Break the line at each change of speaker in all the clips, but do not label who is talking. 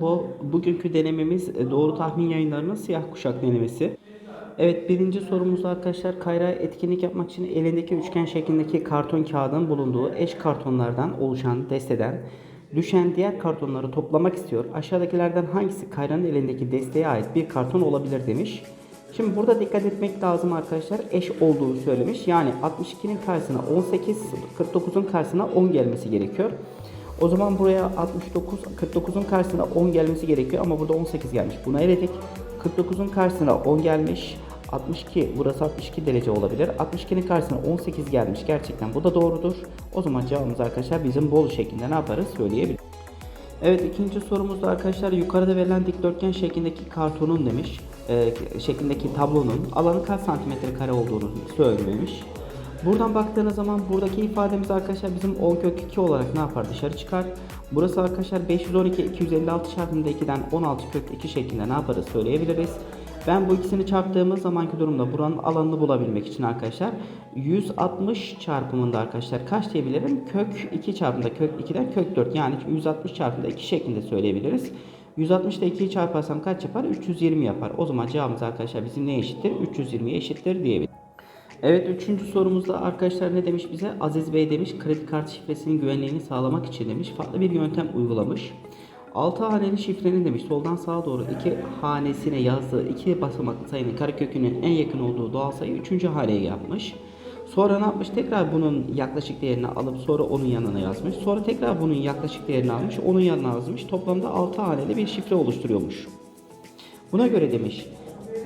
Bu bugünkü denememiz e, doğru tahmin yayınlarının siyah kuşak denemesi. Evet birinci sorumuzda arkadaşlar Kayra etkinlik yapmak için elindeki üçgen şeklindeki karton kağıdın bulunduğu eş kartonlardan oluşan desteden düşen diğer kartonları toplamak istiyor. Aşağıdakilerden hangisi Kayra'nın elindeki desteğe ait bir karton olabilir demiş. Şimdi burada dikkat etmek lazım arkadaşlar. Eş olduğu söylemiş. Yani 62'nin karşısına 18, 49'un karşısına 10 gelmesi gerekiyor. O zaman buraya 69, 49'un karşısına 10 gelmesi gerekiyor ama burada 18 gelmiş. Buna eledik. 49'un karşısına 10 gelmiş. 62, burası 62 derece olabilir. 62'nin karşısına 18 gelmiş. Gerçekten bu da doğrudur. O zaman cevabımız arkadaşlar bizim bol şeklinde ne yaparız söyleyebiliriz. Evet ikinci sorumuzda arkadaşlar yukarıda verilen dikdörtgen şeklindeki kartonun demiş e, şeklindeki tablonun alanı kaç santimetre kare olduğunu söylemiş. Buradan baktığınız zaman buradaki ifademiz arkadaşlar bizim 10 kök 2 olarak ne yapar dışarı çıkar. Burası arkadaşlar 512 256 çarpımda 2'den 16 kök 2 şeklinde ne yaparız söyleyebiliriz. Ben bu ikisini çarptığımız zamanki durumda buranın alanını bulabilmek için arkadaşlar 160 çarpımında arkadaşlar kaç diyebilirim? Kök 2 çarpımında kök 2'den kök 4 yani 160 çarpımında 2 şeklinde söyleyebiliriz. 160 ile 2'yi çarparsam kaç yapar? 320 yapar. O zaman cevabımız arkadaşlar bizim ne eşittir? 320'ye eşittir diyebiliriz. Evet üçüncü sorumuzda arkadaşlar ne demiş bize? Aziz Bey demiş kredi kartı şifresinin güvenliğini sağlamak için demiş farklı bir yöntem uygulamış. 6 haneli şifrenin demiş soldan sağa doğru iki hanesine yazdığı iki basamaklı sayının karekökünün en yakın olduğu doğal sayı 3. haneye yapmış. Sonra ne yapmış? Tekrar bunun yaklaşık değerini alıp sonra onun yanına yazmış. Sonra tekrar bunun yaklaşık değerini almış, onun yanına yazmış. Toplamda 6 haneli bir şifre oluşturuyormuş. Buna göre demiş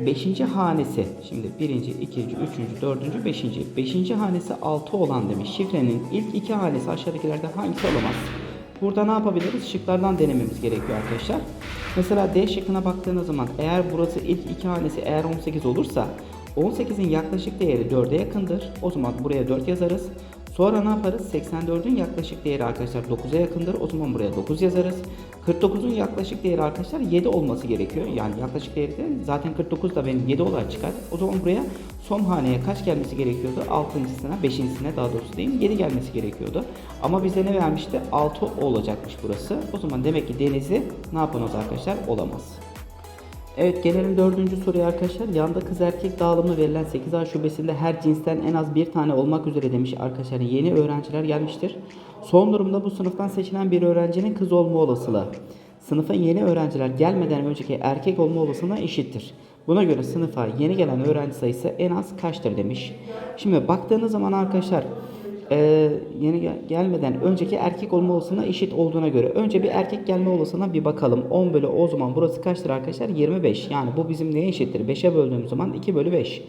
5. hanesi şimdi 1. 2. 3. 4. 5. 5. hanesi 6 olan demiş. Şifrenin ilk iki hanesi aşağıdakilerden hangisi olamaz? Burada ne yapabiliriz? Şıklardan denememiz gerekiyor arkadaşlar. Mesela D şıkkına baktığınız zaman eğer burası ilk iki hanesi eğer 18 olursa 18'in yaklaşık değeri 4'e yakındır. O zaman buraya 4 yazarız. Sonra ne yaparız? 84'ün yaklaşık değeri arkadaşlar 9'a yakındır. O zaman buraya 9 yazarız. 49'un yaklaşık değeri arkadaşlar 7 olması gerekiyor. Yani yaklaşık değeri de zaten 49 da benim 7 olarak çıkar. O zaman buraya son haneye kaç gelmesi gerekiyordu? 6.sına, 5.sine daha doğrusu değil 7 gelmesi gerekiyordu. Ama bize ne vermişti? 6 olacakmış burası. O zaman demek ki denizi ne yapamaz arkadaşlar? Olamaz. Evet gelelim dördüncü soruya arkadaşlar. Yanda kız erkek dağılımı verilen 8A şubesinde her cinsten en az bir tane olmak üzere demiş arkadaşlar. Yeni öğrenciler gelmiştir. Son durumda bu sınıftan seçilen bir öğrencinin kız olma olasılığı. Sınıfa yeni öğrenciler gelmeden önceki erkek olma olasılığına eşittir. Buna göre sınıfa yeni gelen öğrenci sayısı en az kaçtır demiş. Şimdi baktığınız zaman arkadaşlar e, yeni gel- gelmeden önceki erkek olma olasılığına eşit olduğuna göre önce bir erkek gelme olasılığına bir bakalım. 10 bölü o zaman burası kaçtır arkadaşlar? 25. Yani bu bizim neye eşittir? 5'e böldüğümüz zaman 2 bölü 5.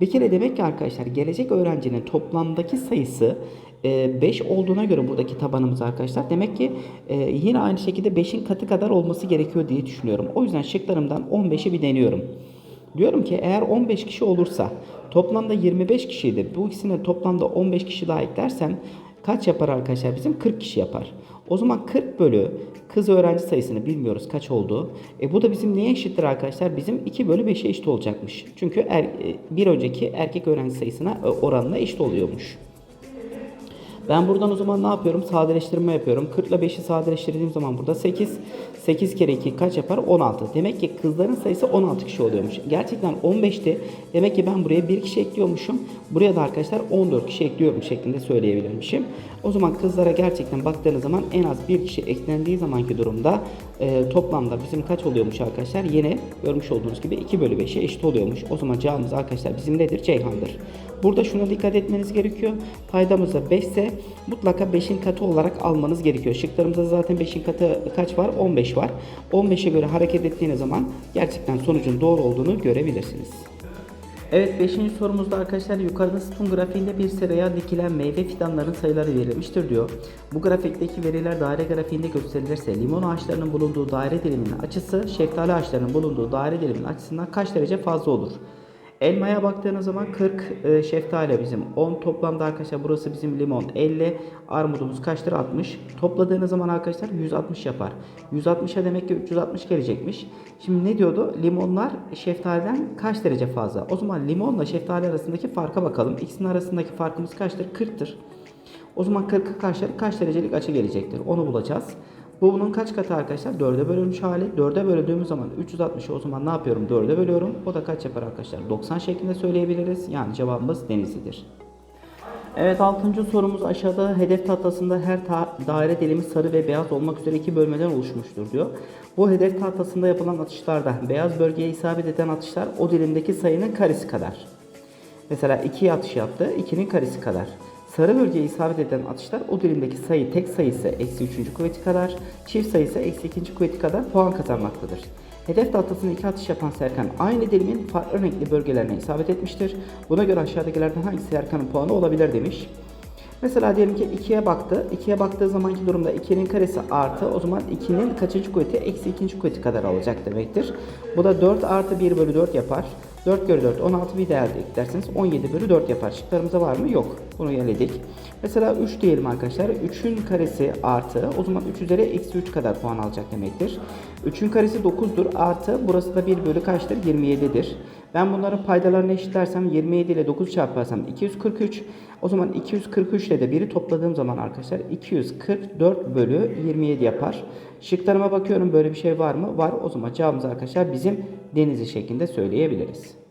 Bir kere demek ki arkadaşlar gelecek öğrencinin toplamdaki sayısı 5 olduğuna göre buradaki tabanımız arkadaşlar. Demek ki e, yine aynı şekilde 5'in katı kadar olması gerekiyor diye düşünüyorum. O yüzden şıklarımdan 15'i bir deniyorum. Diyorum ki eğer 15 kişi olursa toplamda 25 kişiydi. Bu ikisine toplamda 15 kişi daha eklersem kaç yapar arkadaşlar bizim? 40 kişi yapar. O zaman 40 bölü kız öğrenci sayısını bilmiyoruz kaç olduğu. E bu da bizim neye eşittir arkadaşlar? Bizim 2 bölü 5'e eşit olacakmış. Çünkü er, e, bir önceki erkek öğrenci sayısına e, oranla eşit oluyormuş. Ben buradan o zaman ne yapıyorum? Sadeleştirme yapıyorum. 40 ile 5'i sadeleştirdiğim zaman burada 8. 8 kere 2 kaç yapar? 16. Demek ki kızların sayısı 16 kişi oluyormuş. Gerçekten 15'ti. Demek ki ben buraya 1 kişi ekliyormuşum. Buraya da arkadaşlar 14 kişi ekliyorum şeklinde söyleyebilirmişim. O zaman kızlara gerçekten baktığınız zaman en az 1 kişi eklendiği zamanki durumda e, toplamda bizim kaç oluyormuş arkadaşlar? Yine görmüş olduğunuz gibi 2 bölü 5'e eşit oluyormuş. O zaman cevabımız arkadaşlar bizim nedir? Ceyhan'dır. Burada şuna dikkat etmeniz gerekiyor. Paydamız da 5 ise mutlaka 5'in katı olarak almanız gerekiyor. Şıklarımızda zaten 5'in katı kaç var? 15 var. 15'e göre hareket ettiğiniz zaman gerçekten sonucun doğru olduğunu görebilirsiniz. Evet 5. sorumuzda arkadaşlar yukarıda sütun grafiğinde bir sıraya dikilen meyve fidanların sayıları verilmiştir diyor. Bu grafikteki veriler daire grafiğinde gösterilirse limon ağaçlarının bulunduğu daire diliminin açısı şeftali ağaçlarının bulunduğu daire diliminin açısından kaç derece fazla olur? Elmaya baktığınız zaman 40 e, şeftali bizim 10 toplamda arkadaşlar burası bizim limon 50 armudumuz kaçtır? 60 topladığınız zaman arkadaşlar 160 yapar. 160'a demek ki 360 gelecekmiş. Şimdi ne diyordu? Limonlar şeftaliden kaç derece fazla? O zaman limonla şeftali arasındaki farka bakalım. İkisinin arasındaki farkımız kaçtır? 40'tır o zaman 40'a karşı kaç derecelik açı gelecektir? Onu bulacağız Bu bunun kaç katı arkadaşlar? 4'e bölünmüş hali. 4'e böldüğümüz zaman 360'ı o zaman ne yapıyorum? 4'e bölüyorum. O da kaç yapar arkadaşlar? 90 şeklinde söyleyebiliriz. Yani cevabımız Denizli'dir. Evet 6. sorumuz aşağıda hedef tahtasında her ta- daire dilimi sarı ve beyaz olmak üzere iki bölmeden oluşmuştur diyor. Bu hedef tahtasında yapılan atışlarda beyaz bölgeye isabet eden atışlar o dilimdeki sayının karesi kadar. Mesela 2'ye atış yaptı, 2'nin karesi kadar. Sarı bölgeye isabet eden atışlar o dilimdeki sayı tek sayısı eksi 3. kuvveti kadar, çift sayısı eksi 2. kuvveti kadar puan kazanmaktadır. Hedef tahtasında iki atış yapan Serkan aynı dilimin farklı renkli bölgelerine isabet etmiştir. Buna göre aşağıdakilerden hangisi Serkan'ın puanı olabilir demiş. Mesela diyelim ki 2'ye baktı. 2'ye baktığı zamanki durumda 2'nin karesi artı o zaman 2'nin kaçıncı kuvveti eksi 2. kuvveti kadar alacak demektir. Bu da 4 artı 1 bölü 4 yapar. 4 kere 4 16 bir değer de eklerseniz 17 bölü 4 yapar. Şıklarımızda var mı? Yok. Bunu eledik. Mesela 3 diyelim arkadaşlar. 3'ün karesi artı o zaman 3 üzeri eksi 3 kadar puan alacak demektir. 3'ün karesi 9'dur artı burası da 1 bölü kaçtır? 27'dir. Ben bunların paydalarını eşitlersem 27 ile 9 çarparsam 243. O zaman 243 ile de 1'i topladığım zaman arkadaşlar 244 bölü 27 yapar. Şıklarıma bakıyorum böyle bir şey var mı? Var. O zaman cevabımız arkadaşlar bizim denizi şeklinde söyleyebiliriz.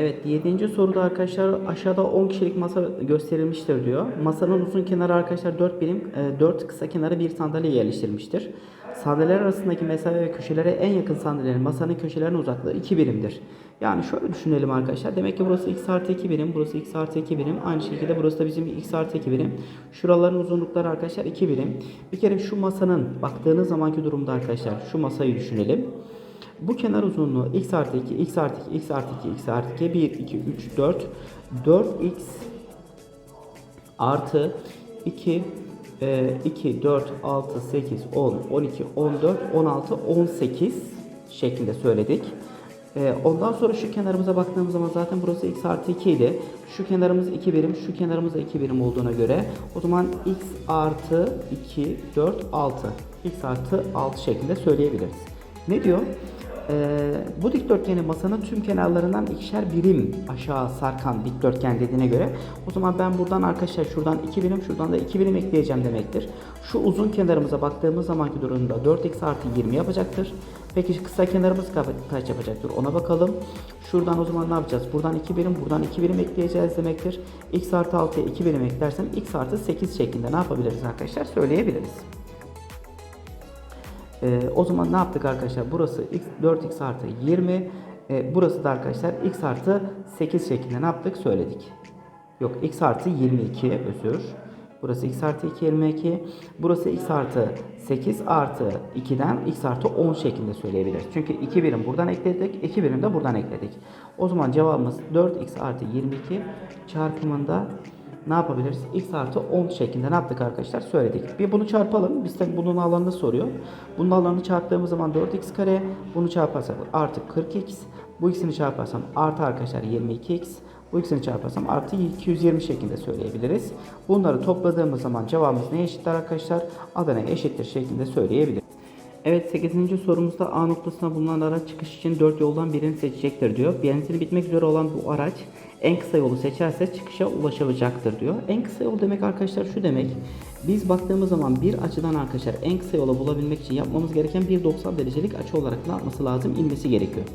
Evet 7. soruda arkadaşlar aşağıda 10 kişilik masa gösterilmiştir diyor. Masanın uzun kenarı arkadaşlar 4 birim, 4 kısa kenarı bir sandalye yerleştirilmiştir. Sandalyeler arasındaki mesafe ve köşelere en yakın sandalyenin masanın köşelerinin uzaklığı 2 birimdir. Yani şöyle düşünelim arkadaşlar. Demek ki burası x artı 2 birim, burası x artı 2 birim. Aynı şekilde burası da bizim x artı 2 birim. Şuraların uzunlukları arkadaşlar 2 birim. Bir kere şu masanın baktığınız zamanki durumda arkadaşlar şu masayı düşünelim. Bu kenar uzunluğu x artı 2, x artı 2, x artı 2, x artı 2, 1, 2, 3, 4. 4x artı 2, e, 2, 4, 6, 8, 10, 12, 14, 16, 18 şeklinde söyledik. E, ondan sonra şu kenarımıza baktığımız zaman zaten burası x artı 2 idi. Şu kenarımız 2 birim, şu kenarımız da 2 birim olduğuna göre o zaman x artı 2, 4, 6. x artı 6 şeklinde söyleyebiliriz. Ne diyor? Ee, bu dikdörtgeni masanın tüm kenarlarından ikişer birim aşağı sarkan dikdörtgen dediğine göre o zaman ben buradan arkadaşlar şuradan 2 birim şuradan da 2 birim ekleyeceğim demektir. Şu uzun kenarımıza baktığımız zamanki durumda 4x artı 20 yapacaktır. Peki kısa kenarımız ka- kaç yapacaktır ona bakalım. Şuradan o zaman ne yapacağız? Buradan 2 birim buradan 2 birim ekleyeceğiz demektir. x artı 6'ya 2 birim eklersem x artı 8 şeklinde ne yapabiliriz arkadaşlar söyleyebiliriz. Ee, o zaman ne yaptık arkadaşlar? Burası x 4x artı 20. Ee, burası da arkadaşlar x artı 8 şeklinde ne yaptık? Söyledik. Yok x artı 22 özür. Burası x artı 2 22. Burası x artı 8 artı 2'den x artı 10 şeklinde söyleyebiliriz. Çünkü 2 birim buradan ekledik. 2 birim de buradan ekledik. O zaman cevabımız 4x artı 22 çarpımında ne yapabiliriz? x artı 10 şeklinde ne yaptık arkadaşlar? Söyledik. Bir bunu çarpalım. Biz de bunun alanını soruyor. Bunun alanını çarptığımız zaman 4x kare. Bunu çarparsak artı 40x. Bu ikisini çarparsam artı arkadaşlar 22x. Bu ikisini çarparsam artı 220 şeklinde söyleyebiliriz. Bunları topladığımız zaman cevabımız neye eşittir arkadaşlar? Adana'ya eşittir şeklinde söyleyebiliriz. Evet 8. sorumuzda A noktasına bulunan araç çıkış için 4 yoldan birini seçecektir diyor. Benzini bitmek üzere olan bu araç en kısa yolu seçerse çıkışa ulaşacaktır diyor. En kısa yol demek arkadaşlar şu demek. Biz baktığımız zaman bir açıdan arkadaşlar en kısa yolu bulabilmek için yapmamız gereken bir 90 derecelik açı olarak ne yapması lazım? İnmesi gerekiyor.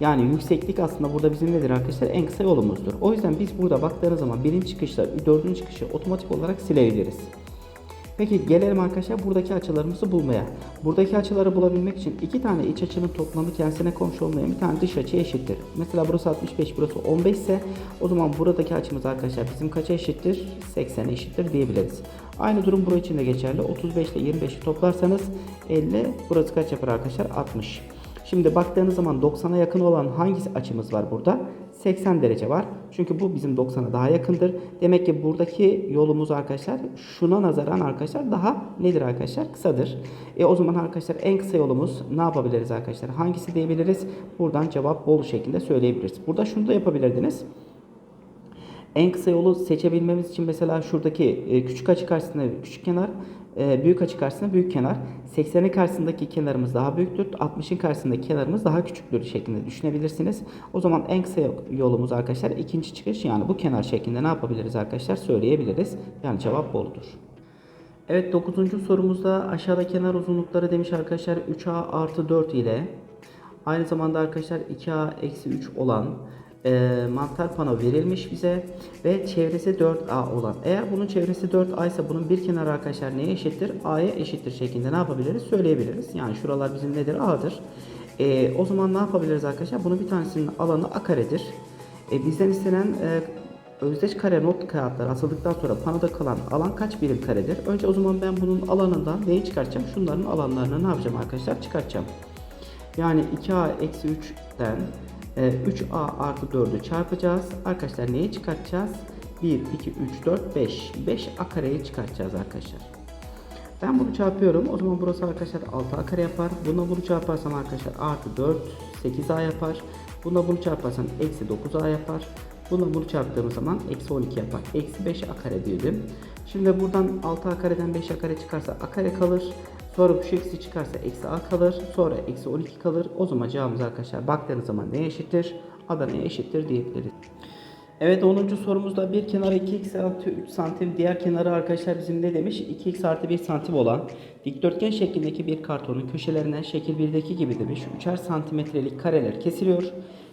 Yani yükseklik aslında burada bizim nedir arkadaşlar? En kısa yolumuzdur. O yüzden biz burada baktığınız zaman birinci çıkışla dördüncü çıkışı otomatik olarak silebiliriz. Peki gelelim arkadaşlar buradaki açılarımızı bulmaya. Buradaki açıları bulabilmek için iki tane iç açının toplamı kendisine komşu olmayan bir tane dış açı eşittir. Mesela burası 65, burası 15 ise o zaman buradaki açımız arkadaşlar bizim kaça eşittir? 80'e eşittir diyebiliriz. Aynı durum burası için de geçerli. 35 ile 25'i toplarsanız 50, burası kaç yapar arkadaşlar? 60. Şimdi baktığınız zaman 90'a yakın olan hangisi açımız var burada? 80 derece var. Çünkü bu bizim 90'a daha yakındır. Demek ki buradaki yolumuz arkadaşlar şuna nazaran arkadaşlar daha nedir arkadaşlar? Kısadır. E o zaman arkadaşlar en kısa yolumuz ne yapabiliriz arkadaşlar? Hangisi diyebiliriz? Buradan cevap bol şeklinde söyleyebiliriz. Burada şunu da yapabilirdiniz. En kısa yolu seçebilmemiz için mesela şuradaki e, küçük açı karşısında küçük kenar, e, büyük açı karşısında büyük kenar. 80'in karşısındaki kenarımız daha büyüktür, 60'ın karşısındaki kenarımız daha küçüktür şeklinde düşünebilirsiniz. O zaman en kısa yolumuz arkadaşlar ikinci çıkış yani bu kenar şeklinde ne yapabiliriz arkadaşlar söyleyebiliriz. Yani cevap boludur. Evet 9. sorumuzda aşağıda kenar uzunlukları demiş arkadaşlar 3a artı 4 ile aynı zamanda arkadaşlar 2a eksi 3 olan e, mantar pano verilmiş bize ve çevresi 4a olan. Eğer bunun çevresi 4a ise bunun bir kenarı arkadaşlar neye eşittir? a'ya eşittir şeklinde ne yapabiliriz? Söyleyebiliriz. Yani şuralar bizim nedir? a'dır. E, o zaman ne yapabiliriz arkadaşlar? Bunun bir tanesinin alanı a karedir. E, bizden istenen e, özdeş kare not kağıtları asıldıktan sonra panoda kalan alan kaç birim karedir? Önce o zaman ben bunun alanından neyi çıkartacağım? Şunların alanlarını ne yapacağım arkadaşlar? Çıkartacağım. Yani 2a eksi 3'ten e, 3a artı 4'ü çarpacağız. Arkadaşlar neyi çıkartacağız? 1, 2, 3, 4, 5. 5a kareyi çıkartacağız arkadaşlar. Ben bunu çarpıyorum. O zaman burası arkadaşlar 6a kare yapar. Buna bunu çarparsam arkadaşlar artı 4 8a yapar. Buna bunu çarparsam eksi 9a yapar. Buna bunu çarptığımız zaman eksi 12 yapar. Eksi 5a kare diyelim. Şimdi buradan 6a kareden 5a kare çıkarsa a kare kalır. Sonra şu eksi çıkarsa eksi a kalır. Sonra eksi 12 kalır. O zaman cevabımız arkadaşlar baktığınız zaman neye eşittir? Adana'ya eşittir diyebiliriz. Evet 10. sorumuzda bir kenarı 2x artı 3 santim diğer kenarı arkadaşlar bizim ne demiş 2x artı 1 santim olan dikdörtgen şeklindeki bir kartonun köşelerinden şekil 1'deki gibi demiş 3'er santimetrelik kareler kesiliyor.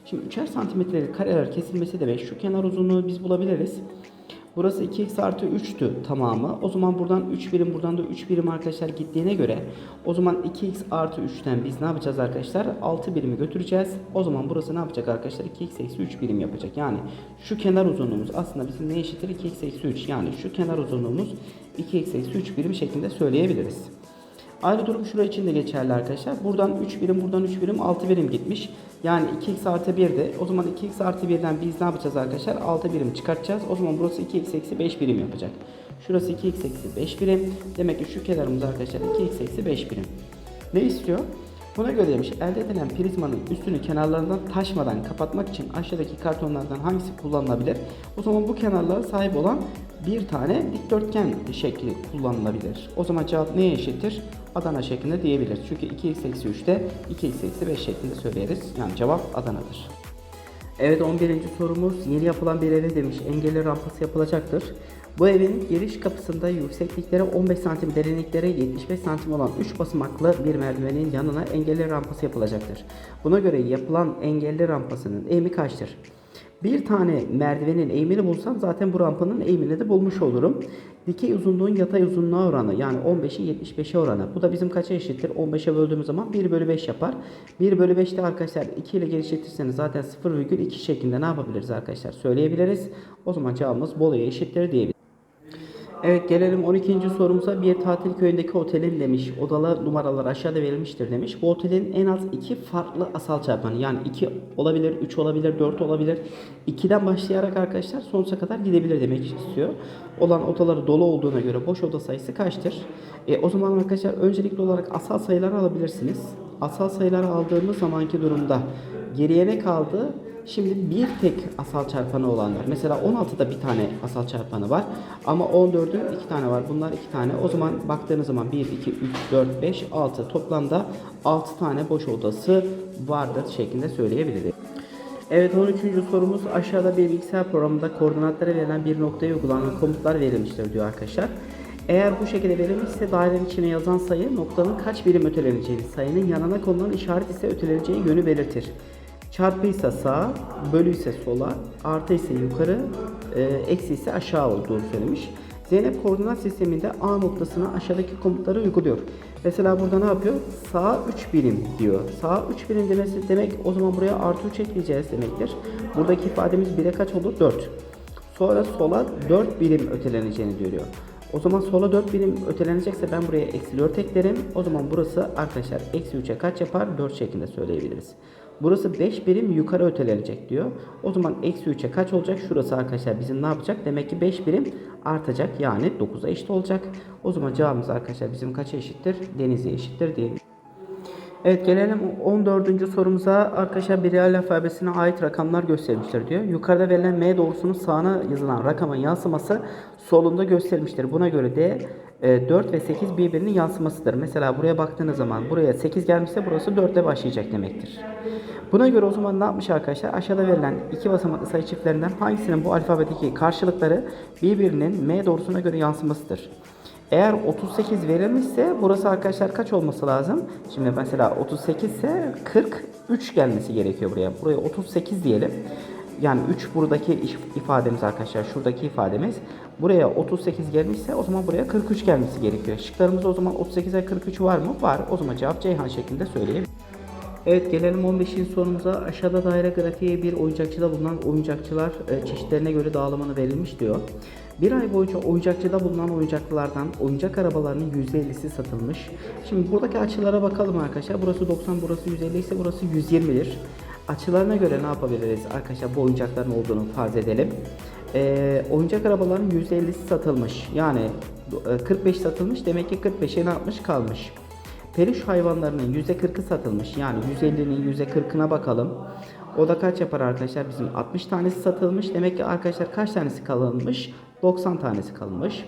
Şimdi 3'er santimetrelik kareler kesilmesi demek şu kenar uzunluğu biz bulabiliriz. Burası 2x artı 3'tü tamamı. O zaman buradan 3 birim buradan da 3 birim arkadaşlar gittiğine göre o zaman 2x artı 3'ten biz ne yapacağız arkadaşlar? 6 birimi götüreceğiz. O zaman burası ne yapacak arkadaşlar? 2x eksi 3 birim yapacak. Yani şu kenar uzunluğumuz aslında bizim ne eşittir? 2x eksi 3. Yani şu kenar uzunluğumuz 2x eksi 3 birim şeklinde söyleyebiliriz. Aynı durum şurası için de geçerli arkadaşlar. Buradan 3 birim, buradan 3 birim, 6 birim gitmiş. Yani 2x artı 1 de o zaman 2x artı 1'den biz ne yapacağız arkadaşlar? 6 birim çıkartacağız. O zaman burası 2x eksi 5 birim yapacak. Şurası 2x eksi 5 birim. Demek ki şu kenarımız arkadaşlar 2x eksi 5 birim. Ne istiyor? Buna göre demiş elde edilen prizmanın üstünü kenarlarından taşmadan kapatmak için aşağıdaki kartonlardan hangisi kullanılabilir? O zaman bu kenarlara sahip olan bir tane dikdörtgen şekli kullanılabilir. O zaman cevap neye eşittir? Adana şeklinde diyebiliriz. Çünkü 2x eksi 3'te 2x eksi 5 şeklinde söyleriz. Yani cevap Adana'dır. Evet 11. sorumuz yeni yapılan bir eve demiş engelli rampası yapılacaktır. Bu evin giriş kapısında yükseklikleri 15 cm derinlikleri 75 cm olan 3 basamaklı bir merdivenin yanına engelli rampası yapılacaktır. Buna göre yapılan engelli rampasının eğimi kaçtır? Bir tane merdivenin eğimini bulsam zaten bu rampanın eğimini de bulmuş olurum. Dikey uzunluğun yatay uzunluğa oranı yani 15'i 75'e oranı. Bu da bizim kaça eşittir? 15'e böldüğümüz zaman 1 bölü 5 yapar. 1 bölü 5'te arkadaşlar 2 ile genişletirseniz zaten 0,2 şeklinde ne yapabiliriz arkadaşlar? Söyleyebiliriz. O zaman cevabımız Bolu'ya eşittir diyebiliriz. Evet gelelim 12. sorumuza. Bir tatil köyündeki otelin demiş. Odalı numaralar aşağıda verilmiştir demiş. Bu otelin en az iki farklı asal çarpanı yani 2 olabilir, 3 olabilir, 4 olabilir. 2'den başlayarak arkadaşlar sonsuza kadar gidebilir demek istiyor. Olan odaları dolu olduğuna göre boş oda sayısı kaçtır? E, o zaman arkadaşlar öncelikli olarak asal sayıları alabilirsiniz. Asal sayıları aldığımız zamanki durumda geriye ne kaldı? Şimdi bir tek asal çarpanı olanlar. Mesela 16'da bir tane asal çarpanı var. Ama 14'ün iki tane var. Bunlar iki tane. O zaman baktığınız zaman 1, 2, 3, 4, 5, 6 toplamda 6 tane boş odası vardır şeklinde söyleyebiliriz. Evet 13. sorumuz aşağıda bir bilgisayar programında koordinatlara verilen bir noktaya uygulanan komutlar verilmiştir diyor arkadaşlar. Eğer bu şekilde verilmişse dairenin içine yazan sayı noktanın kaç birim öteleneceğini, sayının yanına konulan işaret ise öteleneceği yönü belirtir. Çarpı ise sağa, bölü ise sola, artı ise yukarı, e, eksi ise aşağı olduğunu söylemiş. Zeynep koordinat sisteminde A noktasına aşağıdaki komutları uyguluyor. Mesela burada ne yapıyor? Sağa 3 birim diyor. Sağa 3 birim demesi demek o zaman buraya artı 3 ekleyeceğiz demektir. Buradaki ifademiz 1'e kaç olur? 4. Sonra sola 4 birim öteleneceğini diyor. O zaman sola 4 birim ötelenecekse ben buraya eksi 4 eklerim. O zaman burası arkadaşlar eksi 3'e kaç yapar? 4 şeklinde söyleyebiliriz. Burası 5 birim yukarı ötelenecek diyor. O zaman eksi 3'e kaç olacak? Şurası arkadaşlar bizim ne yapacak? Demek ki 5 birim artacak. Yani 9'a eşit olacak. O zaman cevabımız arkadaşlar bizim kaça eşittir? Deniz'e eşittir diyelim. Evet gelelim 14. sorumuza. Arkadaşlar bir real alfabesine ait rakamlar göstermiştir diyor. Yukarıda verilen M doğrusunun sağına yazılan rakamın yansıması solunda gösterilmiştir. Buna göre de e, 4 ve 8 birbirinin yansımasıdır. Mesela buraya baktığınız zaman buraya 8 gelmişse burası 4 ile başlayacak demektir. Buna göre o zaman ne yapmış arkadaşlar? Aşağıda verilen iki basamaklı sayı çiftlerinden hangisinin bu alfabedeki karşılıkları birbirinin M doğrusuna göre yansımasıdır? Eğer 38 verilmişse burası arkadaşlar kaç olması lazım? Şimdi mesela 38 ise 43 gelmesi gerekiyor buraya. Buraya 38 diyelim. Yani 3 buradaki if- ifademiz arkadaşlar. Şuradaki ifademiz. Buraya 38 gelmişse o zaman buraya 43 gelmesi gerekiyor. Şıklarımızda o zaman 38'e 43 var mı? Var. O zaman cevap Ceyhan şeklinde söyleyeyim. Evet gelelim 15. sorumuza. Aşağıda daire grafiği bir oyuncakçıda bulunan oyuncakçılar e, çeşitlerine göre dağılımını verilmiş diyor. Bir ay boyunca oyuncakçıda bulunan oyuncaklardan oyuncak arabalarının %50'si satılmış. Şimdi buradaki açılara bakalım arkadaşlar. Burası 90, burası 150 ise burası 120'dir. Açılarına göre ne yapabiliriz arkadaşlar bu oyuncakların olduğunu farz edelim. Ee, oyuncak arabaların %50'si satılmış. Yani e, 45 satılmış demek ki 45'e ne yapmış kalmış. Peluş hayvanlarının %40'ı satılmış. Yani 150'nin %40'ına bakalım. O da kaç yapar arkadaşlar? Bizim 60 tanesi satılmış. Demek ki arkadaşlar kaç tanesi kalınmış? 90 tanesi kalmış.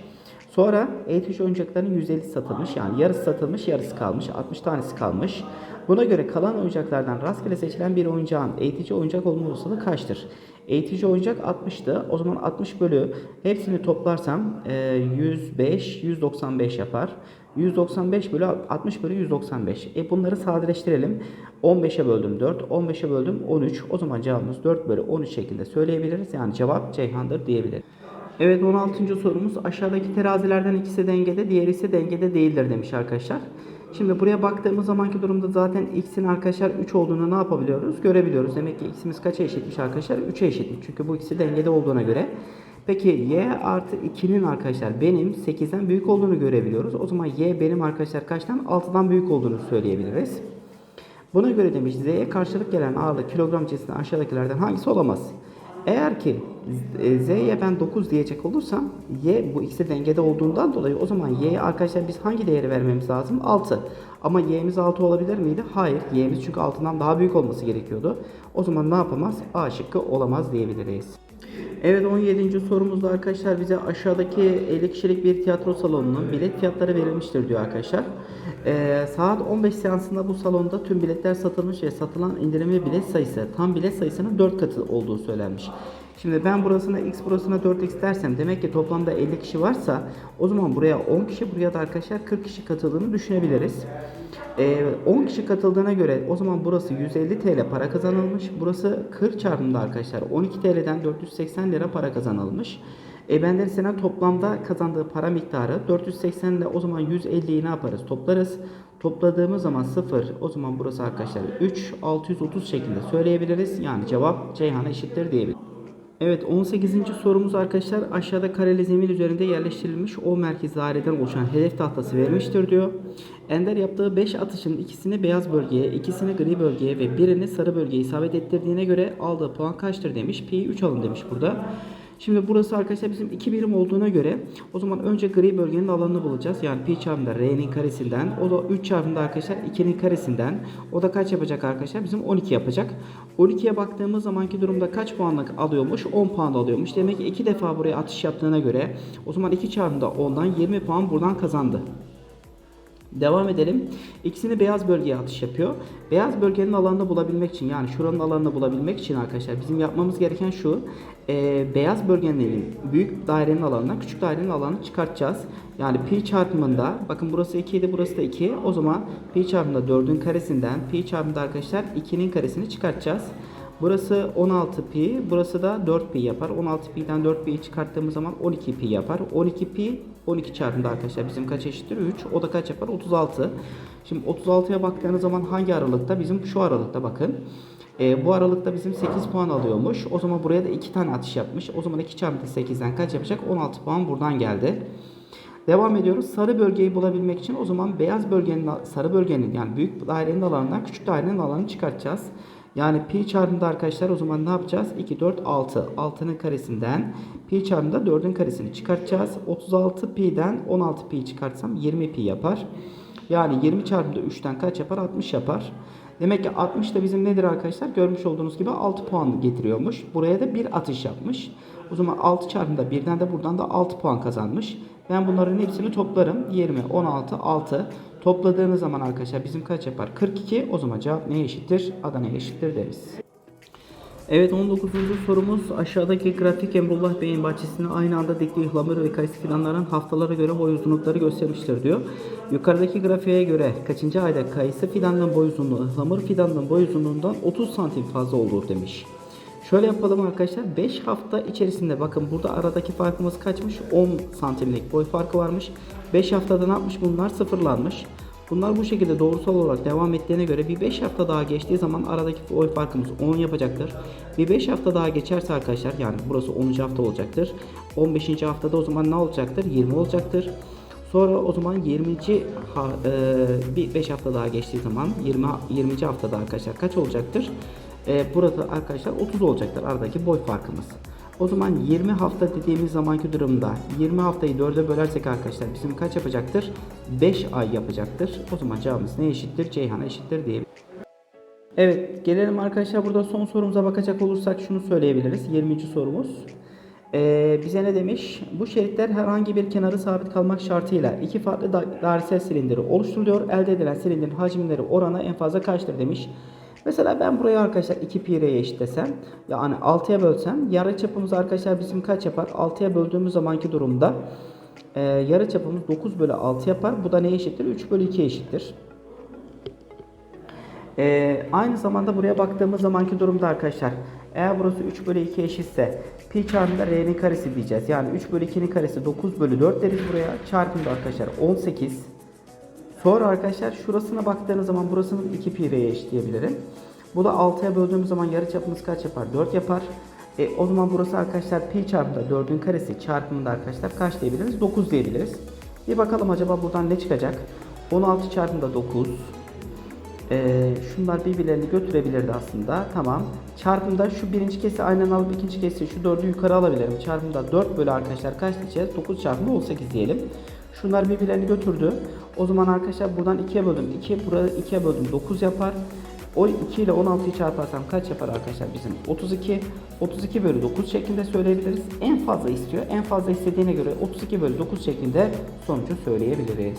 Sonra eğitici oyuncakların %50 satılmış. Yani yarısı satılmış, yarısı kalmış. 60 tanesi kalmış. Buna göre kalan oyuncaklardan rastgele seçilen bir oyuncağın eğitici oyuncak olma olasılığı kaçtır? Eğitici oyuncak 60'tı. O zaman 60 bölü hepsini toplarsam e, 105, 195 yapar. 195 bölü 60 bölü 195. E bunları sadeleştirelim. 15'e böldüm 4, 15'e böldüm 13. O zaman cevabımız 4 bölü 13 şeklinde söyleyebiliriz. Yani cevap Ceyhan'dır diyebiliriz. Evet 16. sorumuz aşağıdaki terazilerden ikisi dengede diğeri ise dengede değildir demiş arkadaşlar. Şimdi buraya baktığımız zamanki durumda zaten x'in arkadaşlar 3 olduğunu ne yapabiliyoruz? Görebiliyoruz. Demek ki x'imiz kaça eşitmiş arkadaşlar? 3'e eşitmiş. Çünkü bu ikisi dengede olduğuna göre. Peki y artı 2'nin arkadaşlar benim 8'den büyük olduğunu görebiliyoruz. O zaman y benim arkadaşlar kaçtan? 6'dan büyük olduğunu söyleyebiliriz. Buna göre demiş z'ye karşılık gelen ağırlık kilogram cinsinden aşağıdakilerden hangisi olamaz? Eğer ki e, z'ye ben 9 diyecek olursam y bu ikisi dengede olduğundan dolayı o zaman y'ye arkadaşlar biz hangi değeri vermemiz lazım? 6. Ama y'miz 6 olabilir miydi? Hayır. Y'miz çünkü 6'dan daha büyük olması gerekiyordu. O zaman ne yapamaz? A şıkkı olamaz diyebiliriz. Evet 17. sorumuzda arkadaşlar bize aşağıdaki 50 kişilik bir tiyatro salonunun bilet fiyatları verilmiştir diyor arkadaşlar. Ee, saat 15 seansında bu salonda tüm biletler satılmış ve satılan indirimli bilet sayısı tam bilet sayısının 4 katı olduğu söylenmiş. Şimdi ben burasına x burasına 4x dersem demek ki toplamda 50 kişi varsa o zaman buraya 10 kişi buraya da arkadaşlar 40 kişi katıldığını düşünebiliriz. Ee, 10 kişi katıldığına göre o zaman burası 150 TL para kazanılmış. Burası 40 çarpımda arkadaşlar 12 TL'den 480 lira para kazanılmış. E benden sene toplamda kazandığı para miktarı 480 ile o zaman 150'yi ne yaparız? Toplarız. Topladığımız zaman 0 o zaman burası arkadaşlar 3 630 şeklinde söyleyebiliriz. Yani cevap Ceyhan'a eşittir diyebiliriz. Evet 18. sorumuz arkadaşlar aşağıda kareli zemin üzerinde yerleştirilmiş o merkez daireden oluşan hedef tahtası vermiştir diyor. Ender yaptığı 5 atışın ikisini beyaz bölgeye, ikisini gri bölgeye ve birini sarı bölgeye isabet ettirdiğine göre aldığı puan kaçtır demiş. Pi 3 alın demiş burada. Şimdi burası arkadaşlar bizim 2 birim olduğuna göre o zaman önce gri bölgenin alanını bulacağız. Yani pi çarpımda r'nin karesinden o da 3 çarpımda arkadaşlar 2'nin karesinden o da kaç yapacak arkadaşlar? Bizim 12 yapacak. 12'ye baktığımız zamanki durumda kaç puanlık alıyormuş? 10 puan alıyormuş. Demek ki 2 defa buraya atış yaptığına göre o zaman 2 çarpımda 10'dan 20 puan buradan kazandı. Devam edelim. İkisini beyaz bölgeye atış yapıyor. Beyaz bölgenin alanını bulabilmek için yani şuranın alanını bulabilmek için arkadaşlar bizim yapmamız gereken şu. e, beyaz bölgenin büyük dairenin alanından küçük dairenin alanını çıkartacağız. Yani pi çarpımında bakın burası 2 idi burası da 2. O zaman pi çarpımında 4'ün karesinden pi çarpımında arkadaşlar 2'nin karesini çıkartacağız. Burası 16 pi, burası da 4 pi yapar. 16 pi'den 4 pi'yi çıkarttığımız zaman 12 pi yapar. 12 pi 12 çarpımda arkadaşlar bizim kaç eşittir? 3. O da kaç yapar? 36. Şimdi 36'ya baktığınız zaman hangi aralıkta? Bizim şu aralıkta bakın. Ee, bu aralıkta bizim 8 puan alıyormuş. O zaman buraya da 2 tane atış yapmış. O zaman 2 çarpı 8'den kaç yapacak? 16 puan buradan geldi. Devam ediyoruz. Sarı bölgeyi bulabilmek için o zaman beyaz bölgenin, sarı bölgenin yani büyük dairenin alanından küçük dairenin alanını çıkartacağız. Yani pi çarpımda arkadaşlar o zaman ne yapacağız? 2, 4, 6. 6'nın karesinden pi çarpımda 4'ün karesini çıkartacağız. 36 pi'den 16 pi çıkartsam 20 pi yapar. Yani 20 çarpımda 3'ten kaç yapar? 60 yapar. Demek ki 60 da bizim nedir arkadaşlar? Görmüş olduğunuz gibi 6 puan getiriyormuş. Buraya da bir atış yapmış. O zaman 6 çarpımda birden de buradan da 6 puan kazanmış. Ben bunların hepsini toplarım. 20, 16, 6. Topladığınız zaman arkadaşlar bizim kaç yapar? 42. O zaman cevap neye eşittir? Adana'ya eşittir deriz. Evet 19. sorumuz aşağıdaki grafik Emrullah Bey'in bahçesinde aynı anda diktiği ıhlamur ve kayısı fidanların haftalara göre boy uzunlukları göstermiştir diyor. Yukarıdaki grafiğe göre kaçıncı ayda kayısı fidanının boy uzunluğu ıhlamur fidanının boy uzunluğundan 30 santim fazla olur demiş. Şöyle yapalım arkadaşlar 5 hafta içerisinde bakın burada aradaki farkımız kaçmış 10 santimlik boy farkı varmış. 5 haftada ne yapmış bunlar sıfırlanmış. Bunlar bu şekilde doğrusal olarak devam ettiğine göre bir 5 hafta daha geçtiği zaman aradaki oy farkımız 10 yapacaktır. Bir 5 hafta daha geçerse arkadaşlar yani burası 10. hafta olacaktır. 15. haftada o zaman ne olacaktır? 20 olacaktır. Sonra o zaman 20. Ha, e, bir 5 hafta daha geçtiği zaman 20 20. haftada arkadaşlar kaç olacaktır? E, burada arkadaşlar 30 olacaktır aradaki boy farkımız. O zaman 20 hafta dediğimiz zamanki durumda 20 haftayı 4'e bölersek arkadaşlar bizim kaç yapacaktır? 5 ay yapacaktır. O zaman cevabımız ne eşittir? Ceyhan'a eşittir diyebiliriz. Evet gelelim arkadaşlar burada son sorumuza bakacak olursak şunu söyleyebiliriz. 20. sorumuz. Ee, bize ne demiş? Bu şeritler herhangi bir kenarı sabit kalmak şartıyla iki farklı da- dairesel silindiri oluşturuluyor. Elde edilen silindirin hacimleri oranı en fazla kaçtır demiş. Mesela ben buraya arkadaşlar 2 pi'ye eşitlesem yani 6'ya bölsem yarı çapımız arkadaşlar bizim kaç yapar? 6'ya böldüğümüz zamanki durumda e, yarı çapımız 9 bölü 6 yapar. Bu da neye eşittir? 3 bölü 2 eşittir. Ee, aynı zamanda buraya baktığımız zamanki durumda arkadaşlar eğer burası 3 bölü 2 eşitse pi çarpımda r'nin karesi diyeceğiz. Yani 3 bölü 2'nin karesi 9 bölü 4 deriz buraya. Çarpımda arkadaşlar 18. Sonra arkadaşlar şurasına baktığınız zaman burasının 2 pi r'ye eşitleyebilirim. Bu da 6'ya böldüğümüz zaman yarı çapımız kaç yapar? 4 yapar. E, o zaman burası arkadaşlar pi çarpımda 4'ün karesi çarpımında arkadaşlar kaç diyebiliriz? 9 diyebiliriz. Bir bakalım acaba buradan ne çıkacak? 16 çarpımda 9. Ee, şunlar birbirlerini götürebilirdi aslında. Tamam. Çarpımda şu birinci kesi aynen alıp ikinci kesi şu dördü yukarı alabilirim. Çarpımda 4 bölü arkadaşlar kaç diyeceğiz? 9 çarpımda 18 diyelim. Şunlar birbirlerini götürdü. O zaman arkadaşlar buradan 2'ye böldüm. 2 burada 2'ye böldüm 9 yapar. O 2 ile 16'yı çarparsam kaç yapar arkadaşlar bizim? 32. 32 bölü 9 şeklinde söyleyebiliriz. En fazla istiyor. En fazla istediğine göre 32 bölü 9 şeklinde sonucu söyleyebiliriz.